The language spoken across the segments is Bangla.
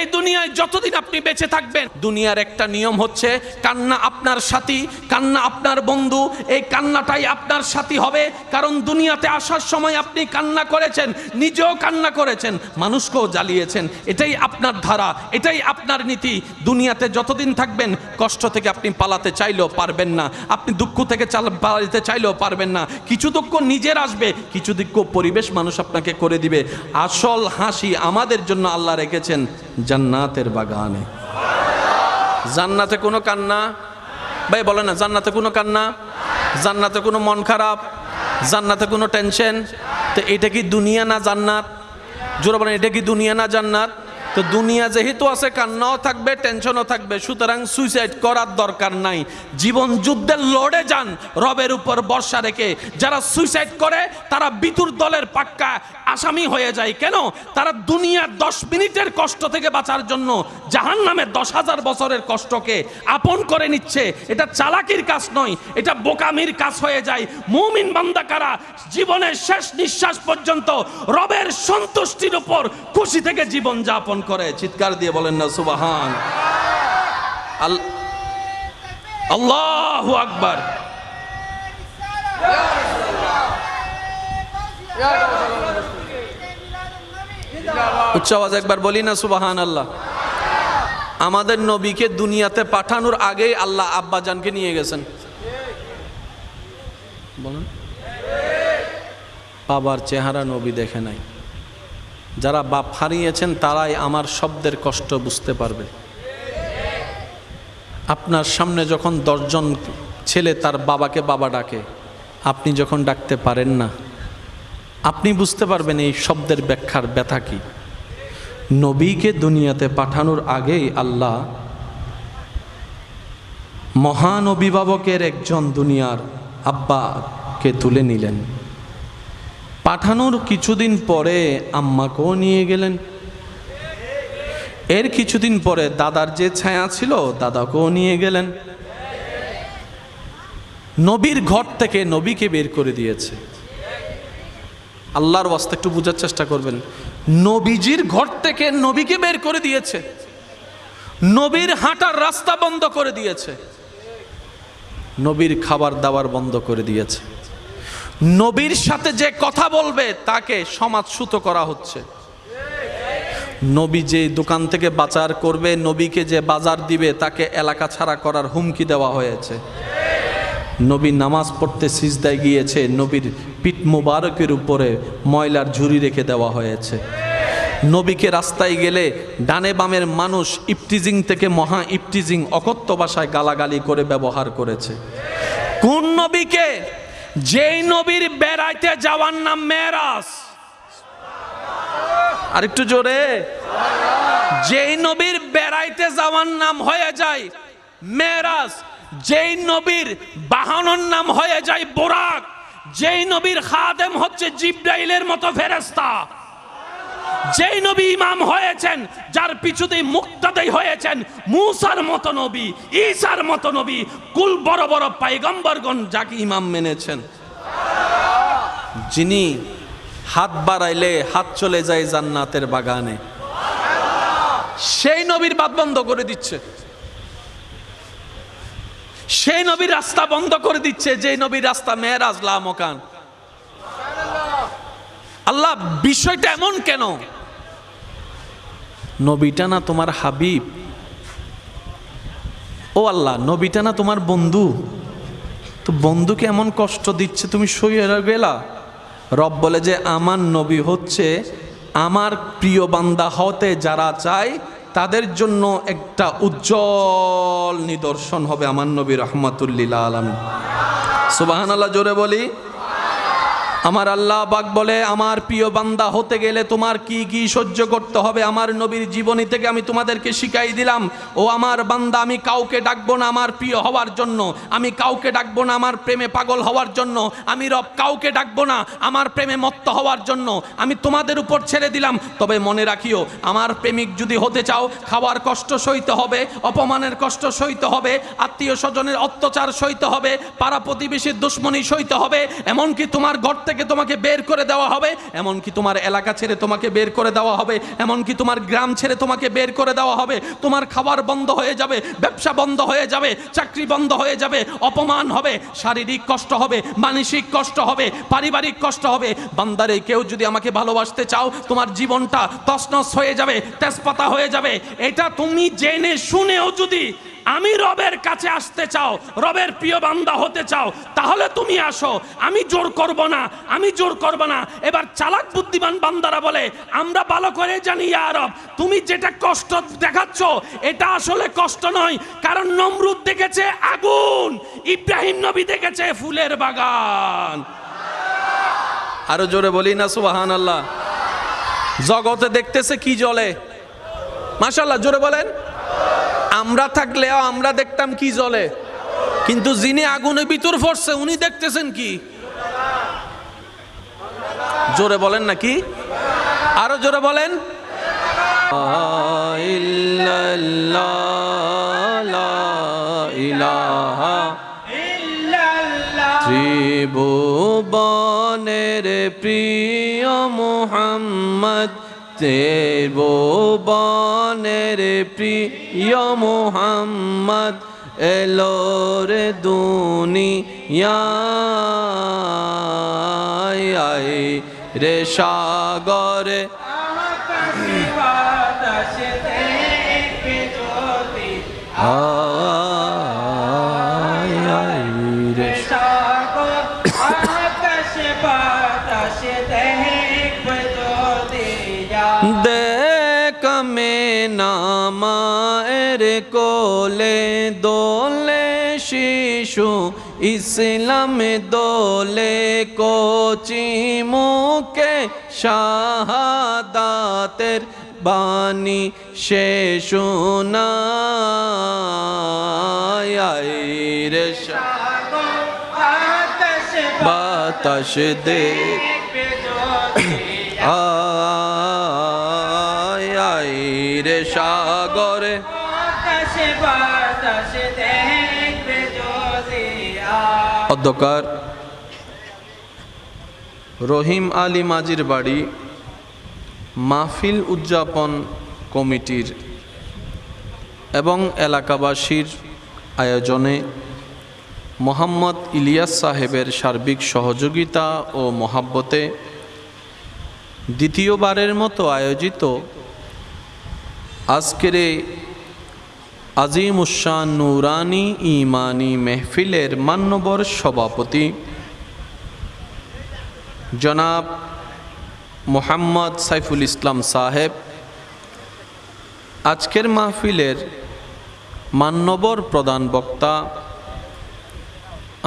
এই দুনিয়ায় যতদিন আপনি বেঁচে থাকবেন, দুনিয়ার একটা নিয়ম হচ্ছে, কান্না আপনার সাথী, কান্না আপনার বন্ধু, এই কান্নাটাই আপনার সাথী হবে, কারণ দুনিয়াতে আসার সময় আপনি কান্না করেছেন, নিজেও কান্না করেছেন, মানুষকেও জ্বালিয়েছেন, এটাই আপনার ধারা, এটাই আপনার নীতি। দুনিয়াতে যতদিন থাকবেন, কষ্ট থেকে আপনি পালাতে চাইলেও পারবেন না, আপনি দুঃখ থেকে চাল, পালাতে চাইলেও পারবেন না, কিছু দুঃখ নিজের আসবে, কিছু দুঃখ পরিবেশ মানুষ আপনাকে করে দিবে। আসল হাসি আমাদের জন্য আল্লাহ রেখেছেন জান্নাতের বাগানে। জান্নাতে কোনো কান্না? ভাই বলে না, জান্নাতে কোনো কান্না? জান্নাতে কোনো মন খারাপ? জান্নাতে কোনো টেনশন? তো এটা কি দুনিয়া না জান্নাত? জোর বলেন, এটা কি দুনিয়া না জান্নাত? তো দুনিয়া যেহেতু আছে, কান্নাও থাকবে, টেনশনও থাকবে, সুতরাং সুইসাইড করার দরকার নাই। জীবন যুদ্ধের লড়ে যান, রবের উপর বর্ষা রেখে। যারা সুইসাইড করে, তারা বিতুর দলের পাক্কা আসামি হয়ে যায়। কেন? তারা দুনিয়ার দশ মিনিটের কষ্ট থেকে বাঁচার জন্য জাহান নামে দশ হাজার বছরের কষ্টকে আপন করে নিচ্ছে। এটা চালাকির কাজ নয়, এটা বোকামির কাজ হয়ে যায়। মুমিন বান্দাকারা জীবনের শেষ নিঃশ্বাস পর্যন্ত রবের সন্তুষ্টির উপর খুশি থেকে জীবন যাপন করে, চিৎকার দিয়ে বলেন না, সুবাহান। আল- আল্লাহু একবার বলি না সুবাহান আল্লাহ আমাদের নবীকে দুনিয়াতে পাঠানোর আগেই আল্লাহ আব্বাজানকে নিয়ে গেছেন। বলেন। বাবার চেহারা নবী দেখে নাই। যারা বাপ হারিয়েছেন, তারাই আমার শব্দের কষ্ট বুঝতে পারবে। আপনার সামনে যখন দশজন ছেলে তার বাবাকে বাবা ডাকে, আপনি যখন ডাকতে পারেন না, আপনি বুঝতে পারবেন এই শব্দের ব্যাখ্যার ব্যথা কি। নবীকে দুনিয়াতে পাঠানোর আগেই আল্লাহ মহান অভিভাবকের একজন দুনিয়ার আব্বাকে তুলে নিলেন। পাঠানোর কিছুদিন পরে আম্মাকেও নিয়ে গেলেন। এর কিছুদিন পরে দাদার যে ছায়া ছিল, দাদাকেও নিয়ে গেলেন। নবীর ঘর থেকে নবীকে বের করে দিয়েছে। আল্লাহর ওয়াস্তে একটু বোঝার চেষ্টা করবেন। নবীজির ঘর থেকে নবীকে বের করে দিয়েছে। নবীর হাঁটার রাস্তা বন্ধ করে দিয়েছে। নবীর খাবার দাবার বন্ধ করে দিয়েছে। নবীর সাথে যে কথা বলবে, তাকে সমাজচ্যুত করা হচ্ছে। নবী যে দোকান থেকে বাজার করবে, নবীকে যে বাজার দিবে, তাকে এলাকা ছাড়া করার হুমকি দেওয়া হয়েছে। নবী নামাজ পড়তে সিজদায় গিয়েছে, নবীর পিঠ মুবারকের উপরে ময়লার ঝুড়ি রেখে দেওয়া হয়েছে। নবীকে রাস্তায় গেলে ডানে বামের মানুষ ইপটিজিং থেকে মহা ইপটিজিং অকত্য ভাষায় গালাগালি করে ব্যবহার করেছে। কোন নবীকে যেই নবীর বেড়াইতে যাওয়ার নাম মেরাজ আর একটু জোরে। যেই নবীর বেড়াইতে যাওয়ার নাম হয়ে যায় মেরাজ যেই নবীর বাহানোর নাম হয়ে যায় বোরাক। যেই নবীর খাদেম হচ্ছে জিব্রাইলের মতো ফেরেস্তা যেই নবী ইমাম হয়েছেন, যার পিছুতেই মুক্তাদেই হয়েছেন, মুসার মতো নবী ঈসার মতো নবী, কুল বড় বড় পাইগম্বরগণ যাকে ইমাম মেনেছেন। যিনি হাত বাড়াইলে হাত চলে যায় জান্নাতের বাগানে। সেই নবীর বাদ বন্ধ করে দিচ্ছে। সেই নবীর রাস্তা বন্ধ করে দিচ্ছে যে নবীর রাস্তা মেয়েরাজ লামকান আল্লাহ, বিষয়টা এমন কেন? নবীটা না তোমার হাবিব? ও আল্লাহ, নবীটা না তোমার বন্ধু? তো বন্ধুকে এমন কষ্ট দিচ্ছে, তুমি সইয়ে গেলা? রব বলে যে, আমার নবী হচ্ছে আমার প্রিয় বান্দা হতে যারা চায়, তাদের জন্য একটা উজ্জ্বল নিদর্শন হবে আমার নবী রহমাতুল্লিল আলম সুবাহান আল্লাহ জোরে বলি। আমার আল্লাহ বাক বলে, আমার প্রিয় বান্দা, হতে গেলে তোমার কি কি সহ্য করতে হবে? আমার নবীর জীবনী থেকে আমি তোমাদেরকে শিখাই দিলাম, ও আমার বান্দা, আমি কাউকে ডাকবো না আমার প্রিয় হওয়ার জন্য, আমি কাউকে ডাকবো না আমার প্রেমে পাগল হওয়ার জন্য, আমি রব কাউকে ডাকবো না আমার প্রেমে মত্ত হওয়ার জন্য, আমি তোমাদের উপর ছেড়ে দিলাম। তবে মনে রাখিও, আমার প্রেমিক যদি হতে চাও, খাওয়ার কষ্ট সইতে হবে, অপমানের কষ্ট সইতে হবে, আত্মীয় স্বজনের অত্যাচার সইতে হবে, পাড়া প্রতিবেশীর দুশ্মনী সইতে হবে, এমনকি তোমার ঘর থেকে থেকে তোমাকে বের করে দেওয়া হবে, এমনকি তোমার এলাকা ছেড়ে তোমাকে বের করে দেওয়া হবে, এমনকি তোমার গ্রাম ছেড়ে তোমাকে বের করে দেওয়া হবে। তোমার খাবার বন্ধ হয়ে যাবে, ব্যবসা বন্ধ হয়ে যাবে, চাকরি বন্ধ হয়ে যাবে, অপমান হবে, শারীরিক কষ্ট হবে, মানসিক কষ্ট হবে, পারিবারিক কষ্ট হবে। বান্দারে, কেউ যদি আমাকে ভালোবাসতে চাও, তোমার জীবনটা তছনছ হয়ে যাবে, তেজপাতা হয়ে যাবে। এটা তুমি জেনে শুনেও যদি আমি রবের কাছে আসতে চাও, রবের প্রিয় বান্দা হতে চাও, তাহলে তুমি আসো। আমি জোর করব না, আমি জোর করব না। এবার চালাক বুদ্ধিমান বান্দারা বলে, আমরা ভালো করে জানি ইয়া রব, তুমি যেটা কষ্ট দেখাচ্ছ, এটা আসলে কষ্ট নয়, কারণ নমরুদ দেখেছে আগুন, ইব্রাহিম নবী দেখেছে ফুলের বাগান। আরও জোরে বলি না সুবাহান আল্লাহ জগতে দেখতেছে কি জলে? মাশাল্লাহ জোরে বলেন। আমরা থাকলেও আমরা দেখতাম কি জলে কিন্তু যিনি আগুনে ভিতর পড়ছে উনি দেখতেছেন কি? জোরে বলেন নাকি আরও জোরে বলেন। ত্রিভুবনের প্রিয় মোহাম্মদ ত্রিভুবনের প্রিয় মোহাম্মদ এলো রে দুনিয়ায় রে সাগরে। আয় কোলে দোলে শিশু, ইসলাম দোলে কোচি মুখে শাহাদাতের বাণী সে শোনায়। রে বাতাস দেখ আয় রে সাগরে অধ্যকার রহিম আলী মাজির বাড়ি, মাহফিল উদযাপন কমিটির এবং এলাকাবাসীর আয়োজনে মোহাম্মদ ইলিয়াস সাহেবের সার্বিক সহযোগিতা ও মহাব্বতে দ্বিতীয়বারের মতো আয়োজিত আজকের এই আজিম উসান নুরানি ইমানি মেহফিলের মান্যবর সভাপতি। জনাব মোহাম্মদ সাইফুল ইসলাম সাহেব, আজকের মাহফিলের মান্যবর প্রধান বক্তা,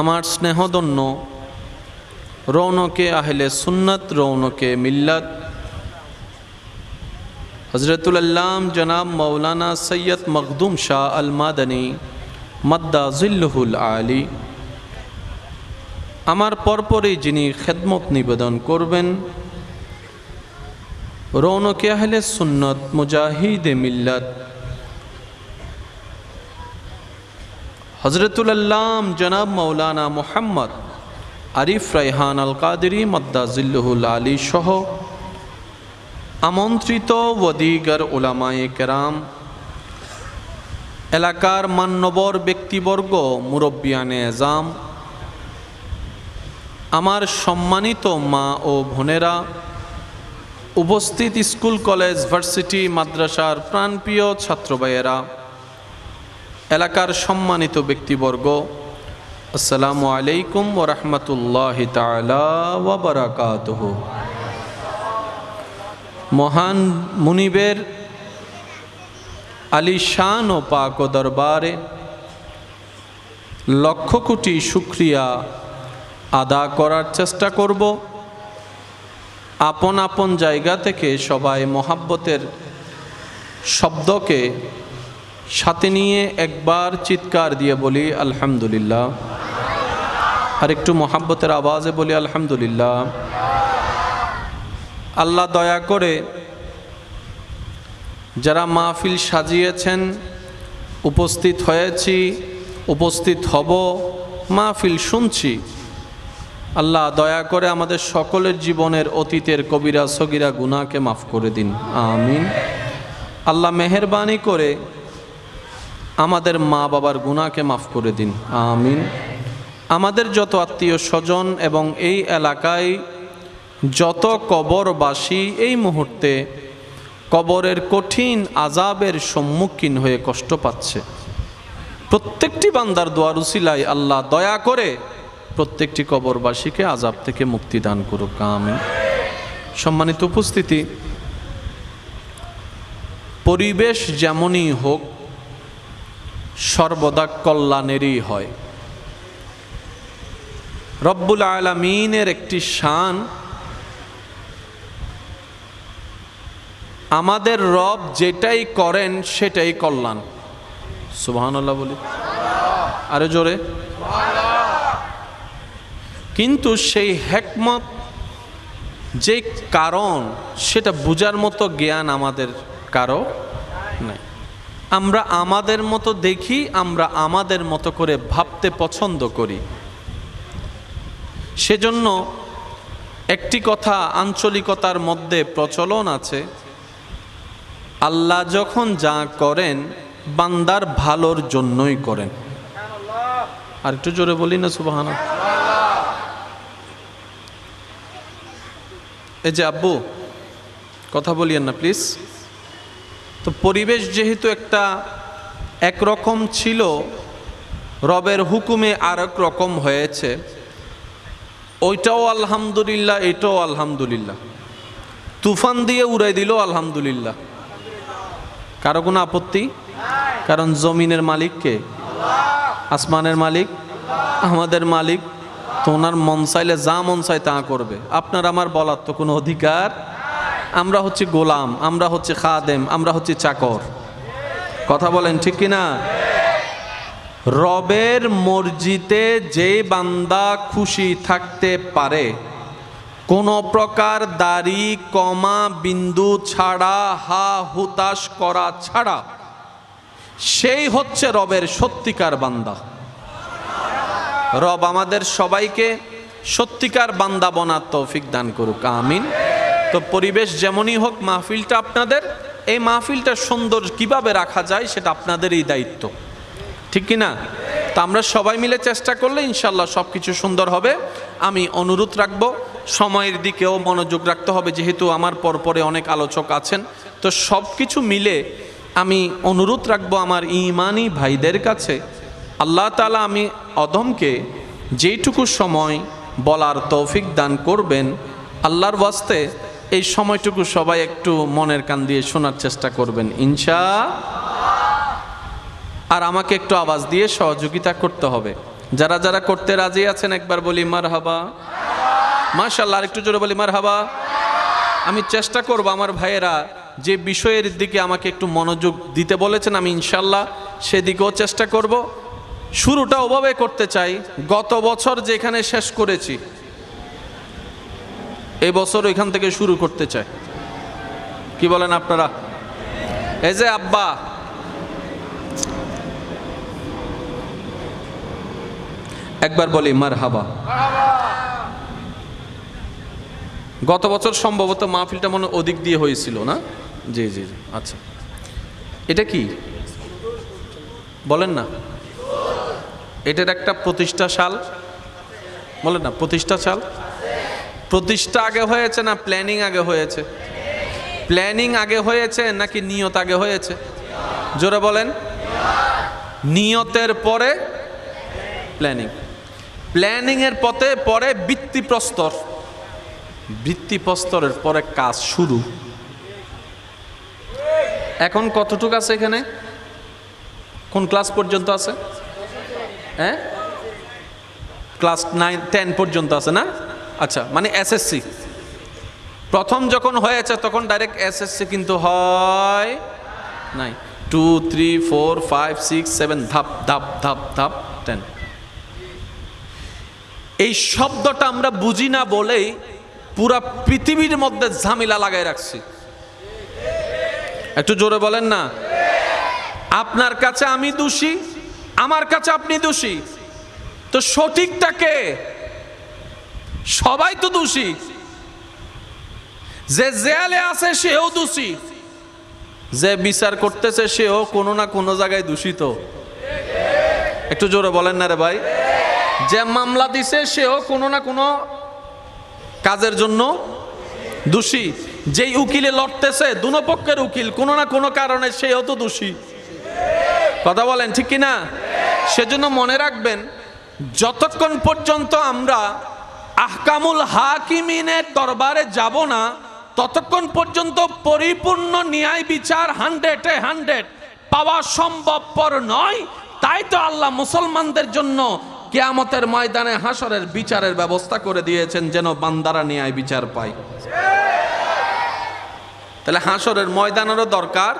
আমার স্নেহদন্য রৌনকে আহলে সুন্নত, রৌনকে মিল্লাত হজরতুল্লাম জনাব মৌলানা সৈয়দ মখদুম শাহ আল মাদানী মদ্দা জিল্লুহুল আলী। আমার পরপরই যিনি খেদমত নিবেদন করবেন, রৌনকে আহলে সুন্নত মুজাহিদে মিল্লাত। হজরতুল্লাম জনাব মৌলানা মোহাম্মদ আরিফ রাইহান আল কাদেরি মদ্দা জিল্লুহুল আলী সহ আমন্ত্রিত ওদিগার ওলামায়ে কেরাম, এলাকার মান্যবর ব্যক্তিবর্গ, মুরব্বিয়ানে এজাম, আমার সম্মানিত মা ও বোনেরা, উপস্থিত স্কুল, কলেজ, ভার্সিটি, মাদ্রাসার প্রাণপ্রিয় ছাত্রবাইয়েরা, এলাকার সম্মানিত ব্যক্তিবর্গ, আসসালামু আলাইকুম ওরহমতুল্লাহ তালা ওবরাকাতহ মহান মুনিবের আলী শান ও পাক ও দরবারে লক্ষ কোটি শুক্রিয়া আদা করার চেষ্টা করব। আপন আপন জায়গা থেকে সবাই মহাব্বতের শব্দকে সাথে নিয়ে একবার চিৎকার দিয়ে বলি, আলহামদুলিল্লাহ। আর একটু মহাব্বতের আওয়াজে বলি, আলহামদুলিল্লাহ। আল্লাহ দয়া করে যারা মাহফিল সাজিয়েছেন, উপস্থিত হয়েছি, উপস্থিত হব, মাহফিল শুনছি। আল্লাহ দয়া করে আমাদের সকলের জীবনের অতীতের কবিরা, সগিরা গুনাকে মাফ করে দিন। আমিন। আল্লাহ মেহেরবানি করে আমাদের মা বাবার গুনাহকে মাফ করে দিন। আমিন। আমাদের যত আত্মীয় স্বজন এবং এই এলাকায় যত কবরবাসী এই মুহূর্তে কবরের কঠিন আজাবের সম্মুখীন হয়ে কষ্ট পাচ্ছে। প্রত্যেকটি বান্দার দোয়ারুসিলাই আল্লাহ দয়া করে প্রত্যেকটি কবরবাসীকে আজাব থেকে মুক্তি দান করুক আমি সম্মানিত উপস্থিতি, পরিবেশ যেমনই হোক, সর্বদা কল্যাণেরই হয়। রব্বুল আলমিনের একটি শান আমাদের রব যেটাই করেন সেটাই কল্যাণ। সুবহানাল্লাহ বলি। আরে জোরে। কিন্তু সেই হেকমত, যে কারণ, সেটা বোঝার মতো জ্ঞান আমাদের কারও নাই। আমরা আমাদের মতো দেখি, আমরা আমাদের মতো করে ভাবতে পছন্দ করি। সেজন্য একটি কথা আঞ্চলিকতার মধ্যে প্রচলন আছে আল্লাহ যখন যা করেন, বান্দার ভালোর জন্যই করেন। আর একটু জোরে বলি না সুবাহানা এই যে আব্বু, কথা বলিয়েন না প্লিজ তো পরিবেশ যেহেতু একটা একরকম ছিল, রবের হুকুমে আর এক রকম হয়েছে, ওইটাও আলহামদুলিল্লাহ, এটাও আলহামদুলিল্লাহ। তুফান দিয়ে উড়াই দিল, আলহামদুলিল্লাহ। কারও কোনো আপত্তি? কারণ জমিনের মালিক কে? আসমানের মালিক? আমাদের মালিক? তো ওনার মন চাইলে যা মন চাই তা করবে। আপনার আমার বলার তো কোনো অধিকার? আমরা হচ্ছে গোলাম, আমরা হচ্ছে খাদেম, আমরা হচ্ছে চাকর। কথা বলেন ঠিক কিনা রবের মর্জিতে যে বান্দা খুশি থাকতে পারে কোনো প্রকার দাড়ি, কমা, বিন্দু ছাড়া, হা, হুতাশ করা ছাড়া, সেই হচ্ছে রবের সত্যিকার বান্দা। রব আমাদের সবাইকে সত্যিকার বান্দা বনার তৌফিক দান করুক, আমিন। তো পরিবেশ যেমনই হোক, মাহফিলটা আপনাদের, এই মাহফিলটা সুন্দর কীভাবে রাখা যায় সেটা আপনাদেরই দায়িত্ব। ঠিক কি না? তো আমরা সবাই মিলে চেষ্টা করলে ইনশাল্লাহ সব কিছু সুন্দর হবে। আমি অনুরোধ রাখব, সময়ের দিকেও মনোযোগ রাখতে হবে, যেহেতু আমার পরপরে অনেক আলোচক আছেন। তো সব কিছু মিলে আমি অনুরোধ রাখব আমার ইমানি ভাইদের কাছে, আল্লাহ তালা আমি অধমকে যেইটুকু সময় বলার তৌফিক দান করবেন, আল্লাহর ওয়াস্তে এই সময়টুকু সবাই একটু মনের কান দিয়ে শোনার চেষ্টা করবেন, ইনশা আর আমাকে একটু আওয়াজ দিয়ে সহযোগিতা করতে হবে। যারা যারা করতে রাজি আছেন, একবার বলি মার হাবা মাশাল্লাহ আর একটু জোরে বলি মার হাবা আমি চেষ্টা করব আমার ভাইয়েরা যে বিষয়ের দিকে আমাকে একটু মনোযোগ দিতে বলেছেন, আমি ইনশাল্লাহ সেদিকেও চেষ্টা করব। শুরুটা ওভাবে করতে চাই। গত বছর যেখানে শেষ করেছি, এই বছর ওইখান থেকে শুরু করতে চাই। কি বলেন আপনারা? এই যে আব্বা একবার বলি মার হাবা গত বছর সম্ভবত মাহফিলটা মনে ওদিক দিয়ে হয়েছিল, না? জি জি জি আচ্ছা। এটা কি? বলেন না। এটার একটা প্রতিষ্ঠা সাল। বলেন না, প্রতিষ্ঠা সাল? প্রতিষ্ঠা আগে হয়েছে না প্ল্যানিং আগে হয়েছে? প্ল্যানিং আগে হয়েছে নাকি নিয়ত আগে হয়েছে? জোরে বলেন। নিয়তের পরে প্ল্যানিং। প্ল্যানিংয়ের পথে পরে বৃত্তি প্রস্তর বৃত্তি প্রস্তরের পরে কাজ শুরু। এখন কতটুকু আছে এখানে? কোন ক্লাস পর্যন্ত আছে? হ্যাঁ? ক্লাস নাইন, টেন পর্যন্ত আছে না? আচ্ছা মানে এসএসসি। প্রথম যখন হয়েছে তখন ডাইরেক্ট এসএসসি কিন্তু হয় নাই। Two three four five six seven ধাপ ধাপ ধাপ ধাপ টেন এই শব্দটা আমরা বুঝি না বলেই পুরা পৃথিবীর মধ্যে ঝামেলা লাগাই রাখছি। একটু জোরে বলেন না। আপনার কাছে আমি দোষী, আমার কাছে আপনি দোষী। তো সঠিকটাকে সবাই তো দোষী। যে জেলে আছে সেও দোষী। যে বিচার করতেছে সেও কোনো না কোনো জায়গায় দূষিত একটু জোরে বলেন না রে ভাই। যে মামলা দিছে, সেও কোনো না কোনো কাজের জন্য দোষী। যেই উকিলে লড়তেছে দুনো পক্ষের উকিল, কোনো না কোনো কারণে সেও তো দোষী। কথা বলেন, ঠিক কিনা? সেজন্য মনে রাখবেন, যতক্ষণ পর্যন্ত আমরা আহকামুল হাকিমিনের দরবারে যাব না, ততক্ষণ পর্যন্ত পরিপূর্ণ ন্যায় বিচার হান্ড্রেডে হান্ড্রেড পাওয়া সম্ভবপর নয়। তাই তো আল্লাহ মুসলমানদের জন্য কেয়ামতের ময়দানে হাসরের বিচারের ব্যবস্থা করে দিয়েছেন যেন বান্দারা ন্যায় বিচার পায়। তাহলে হাসরের ময়দানেরও দরকার